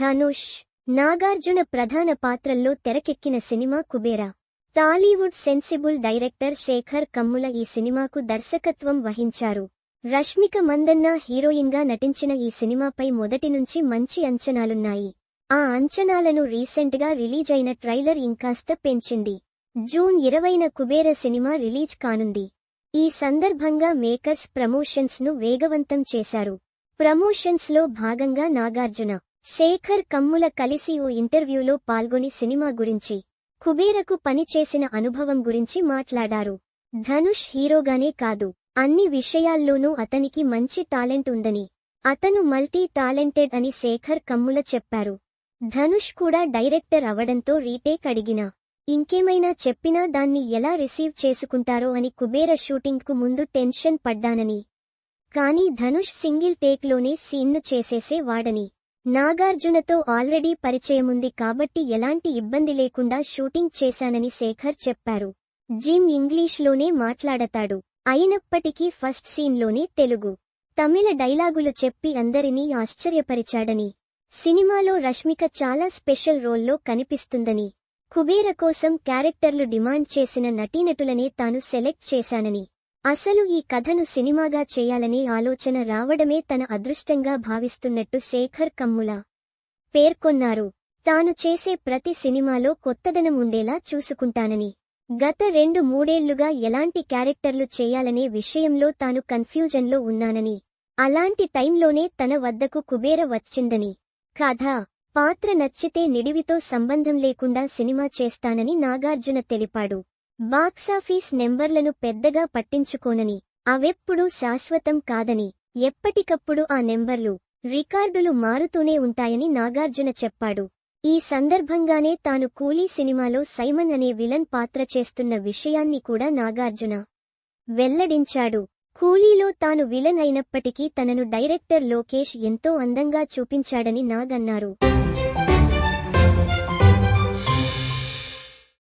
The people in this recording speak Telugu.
ధనుష్ నాగార్జున ప్రధాన పాత్రల్లో తెరకెక్కిన cinema Kubera. Tollywood sensible director Sekhar Kammula ఈ సినిమాకు దర్శకత్వం వహించారు. రష్మిక మందన్న హీరోయిన్గా నటించిన ఈ సినిమాపై మొదటి నుంచి మంచి అంచనాలున్నాయి. ఆ అంచనాలను రీసెంట్గా రిలీజ్ అయిన ట్రైలర్ ఇంకాస్త పెంచింది. జూన్ ఇరవైన కుబేర సినిమా రిలీజ్ కానుంది. ఈ సందర్భంగా మేకర్స్ ప్రమోషన్స్ను వేగవంతం చేశారు. ప్రమోషన్స్లో భాగంగా నాగార్జున శేఖర్ కమ్ముల కలిసి ఓ ఇంటర్వ్యూలో పాల్గొని సినిమా గురించి కుబేరకు పనిచేసిన అనుభవం గురించి మాట్లాడారు. ధనుష్ హీరోగానే కాదు అన్ని విషయాల్లోనూ అతనికి మంచి టాలెంట్ ఉందని అతను మల్టీ టాలెంటెడ్ అని శేఖర్ కమ్ముల చెప్పారు. ధనుష్ కూడా డైరెక్టర్ అవడంతో రీటేక్ అడిగినా ఇంకేమైనా చెప్పినా దాన్ని ఎలా రిసీవ్ చేసుకుంటారో అని కుబేర షూటింగ్కు ముందు టెన్షన్ పడ్డానని. కానీ ధనుష్ సింగిల్ టేక్లోనే సీన్ను చేసేసే వాడని నాగార్జునతో ఆల్రెడీ పరిచయముంది కాబట్టి ఎలాంటి ఇబ్బంది లేకుండా షూటింగ్ చేశానని శేఖర్ చెప్పారు. జిమ్ ఇంగ్లీష్లోనే మాట్లాడతాడు. అయినప్పటికీ ఫస్ట్ సీన్లోనే తెలుగు. తమిళ డైలాగులు చెప్పి అందరినీ ఆశ్చర్యపరిచాడని. సినిమాలో రష్మిక చాలా స్పెషల్ రోల్లో కనిపిస్తుందని. కుబేర కోసం క్యారెక్టర్లు డిమాండ్ చేసిన నటీనటులనే తాను సెలెక్ట్ చేశానని. అసలు ఈ కథను సినిమాగా చేయాలనే ఆలోచన రావడమే తన అదృష్టంగా భావిస్తున్నట్టు శేఖర్ కమ్ముల పేర్కొన్నారు. తాను చేసే ప్రతి సినిమాలో కొత్తదనం ఉండేలా చూసుకుంటానని. గత రెండు మూడేళ్ళుగా ఎలాంటి క్యారెక్టర్లు చేయాలనే విషయంలో తాను కన్ఫ్యూజన్లో ఉన్నానని. అలాంటి టైంలోనే తన వద్దకు కుబేర వచ్చిందని. కథ. పాత్ర నచ్చితే నిడివితో సంబంధం లేకుండా సినిమా చేస్తానని నాగార్జున తెలిపాడు. బాక్సాఫీస్ నెంబర్లను పెద్దగా పట్టించుకోనని అవెప్పుడూ శాశ్వతం కాదని ఎప్పటికప్పుడు ఆ నెంబర్లు రికార్డులు మారుతూనే ఉంటాయని నాగార్జున చెప్పాడు. ఈ సందర్భంగానే తాను కూలీ సినిమాలో సైమన్ అనే విలన్ పాత్ర చేస్తున్న విషయాన్ని కూడా నాగార్జున వెల్లడించాడు. కూలీలో తాను విలన్ అయినప్పటికీ తనను డైరెక్టర్ లోకేష్ ఎంతో అందంగా చూపించాడని నాగన్నారు.